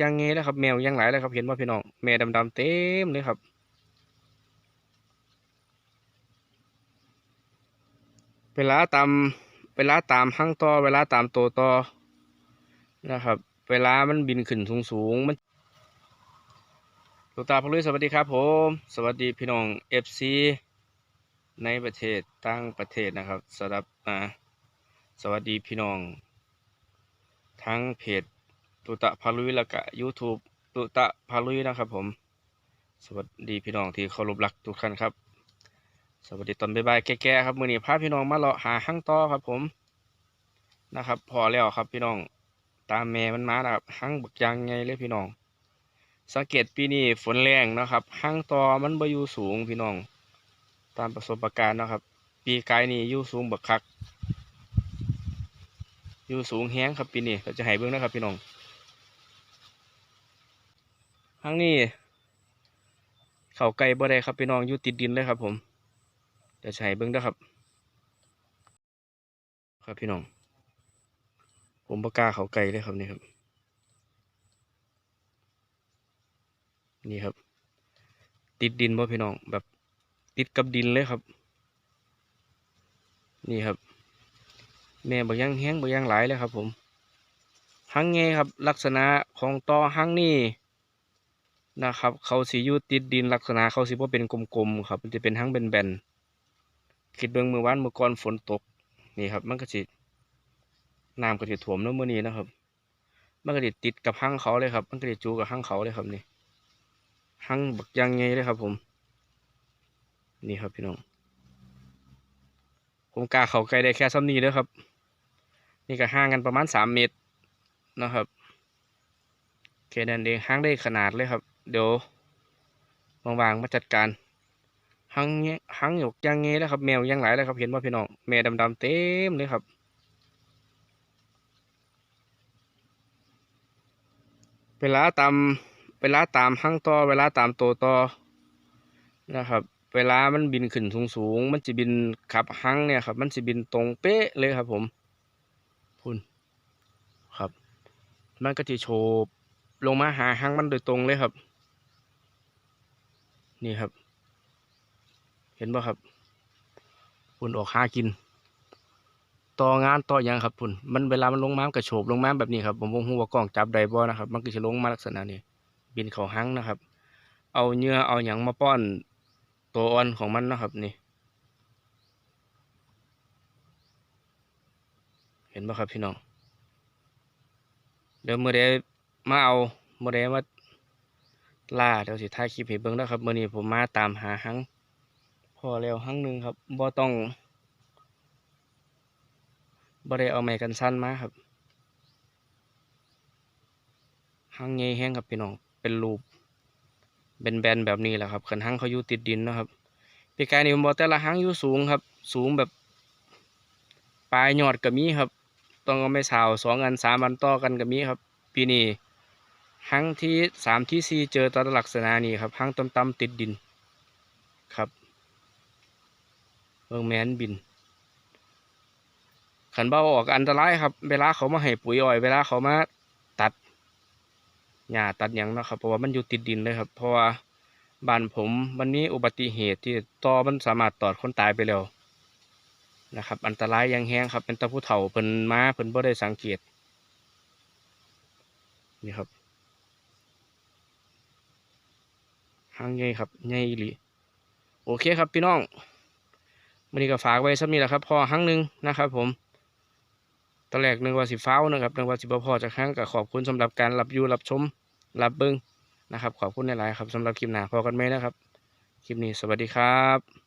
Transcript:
ยางเงี้เลยครับ แมวยังหลายเลยครับ เห็นว่าพี่น้องแม่ดำๆเต็มเลยครับเวลาตามเวลาตามห้างต่อ เวลาตามโตต่อนะครับ เวลามันบินขึ้นสูงสูงๆมันลูกตาพลุยสวัสดีครับผม สวัสดีพี่น้องเอฟซีในประเทศต่างประเทศนะครับสำหรับอ่าสวัสดีพี่น้อง ทั้งเพจ ตุตะพาลุยแล้วก็ YouTube ตุตะพาลุยนะครับ ผม สวัสดีพี่น้องที่เคารพรักทุกท่านครับ สวัสดีตอนบ่ายๆแก่ๆครับมื้อนี้พาพี่น้องมาเลาะหาห้างต่อครับ ผมนะครับ พอแล้วครับพี่น้องตามแม่มันมานะครับห้างบักยางไงเลยพี่น้อง สังเกตปีนี้ฝนแรงนะครับห้างต่อมันบ่อยู่สูงพี่น้อง ตามประสบการณ์นะครับ ปีกายนี่อยู่สูงบักคักอยู่สูงแห้งครับปีนี้เราจะให้เบิ่งนะครับพี่น้อง ห้างนี้ เขาไกลบ่ได้ครับพี่น้องอยู่ติดดินเลยครับ ผมเดี๋ยวจะให้เบิ้งเด้ครับ ครับพี่น้อง ผมปากล้าเขาไกลเลยครับนี่ครับ นี่ครับ ติดดินบ่พี่น้องแบบติดกับดินเลยครับ นี่ครับ แม่บางย่างแห้งบางย่างหลายเลยครับ ผมหังไงครับ ลักษณะของตอหังนี่ นะครับ เขาสีอยู่ติดดินลักษณะเขาสีว่าเป็นกลมๆครับ มันจะเป็นหังแบนๆคิดเบิ่งเมื่อวานเมื่อก่อนฝนตกนี่ครับ มันก็สิน้ำก็สิท่วมเนาะมื้อนี้นะครับ มันก็สิติดกับห้างเขาเลยครับ มันก็สิจูกับห้างเขาเลยครับนี่ห้างบักยางไงเลยครับ ผม นี่ครับพี่น้อง ผมก้าเขาไกลได้แค่ซ้ำนี้เด้อครับ นี่ก็ห่างกันประมาณสามเมตรนะครับแค่นั้นเองห้างได้ขนาดเลยครับ เดี๋ยววางๆมาจัดการหังเงี้ยหังหยกยางเงี้ยแล้วครับ แมวยังหลายเลยครับ เห็นว่าพี่น้องแม่ดำๆเต็มเลยครับเวลาตามเวลาตามหังต่อเวลาตามตัวต่อนะครับ เวลามันบินขึ้นสูงสูงๆมันจะบินขับหังเนี่ยครับ มันจะบินตรงเป๊ะเลยครับ ผมพุ่นครับ มันก็จะโฉบลงมาหาหังมันโดยตรงเลยครับ นี่ครับ เห็นบ่ครับพุ่นออกหากิน ต่องานต่อหยังครับพุ่นมันเวลามันลงม้ามกระโฉบลงม้ามแบบนี้ครับผมบ่ฮู้ว่ากล้องจับได้บ่นะครับ มันก็จะลงมาลักษณะนี้บินเข้าหังนะครับ เอาเหยื่อเอาหยังมาป้อนตัวอ่อนของมันนะครับนี่ เห็นบ่ครับพี่น้องเดี๋ยวมื้อใดมาเอามื้อใดมา ล่าเดี๋ยวสิถ่ายคลิปให้เบิ่งนะครับมื้อนี้ผมมาตามหาหังพอแล้วหังหนึ่งครับบ่ต้องบ่ได้เอาไม้กันสั้นมาครับหังใหญ่แห้งครับพี่น้องเป็นรูปแบนๆแบบนี้แหละครับคันหังเขาอยู่ติดดินนะครับปีกายนี่ผมบอกแต่ละหังอยู่สูงครับ สูงแบบปลายยอดก็มีครับ ต้องเอาไม้สาวสองอันสามอันต่อกันก็มีครับ ปีนี้ หังที่สามที่สี่เจอตอนลักษณะนี้ครับหังต่ำๆติดดินครับเบิ่งแมนบินขันเบาออกอันตรายครับ เวลาเขามาให้ปุ๋ยอ้อย เวลาเขามาตัดหญ้าตัดยังนะครับเพราะว่ามันอยู่ติดดินเลยครับ เพราะว่าบ้านผมมันมีอุบัติเหตุที่ตอมันสามารถตอดคนตายไปแล้วนะครับ อันตรายยังแห้งครับ เป็นตะผู้เฒ่าเพิ่นมาเพิ่นบ่ได้สังเกตนี่ครับ หางใหญ่ครับใหญ่อีหลีโอเคครับพี่น้องมันนี้ก็ฝากไว้สักนี้แหละครับ พอครั้งหนึ่งนะครับ ผมตอนแรกหนึ่งว่าสิฟ้าวนะครับหนึ่งว่าสิบพอจากครั้งก็ขอบคุณสำหรับการรับยูรับชม รับเบิ้งนะครับ ขอบคุณหลายๆครับสำหรับคลิปหน้าพอกันไหมนะครับ คลิปนี้สวัสดีครับ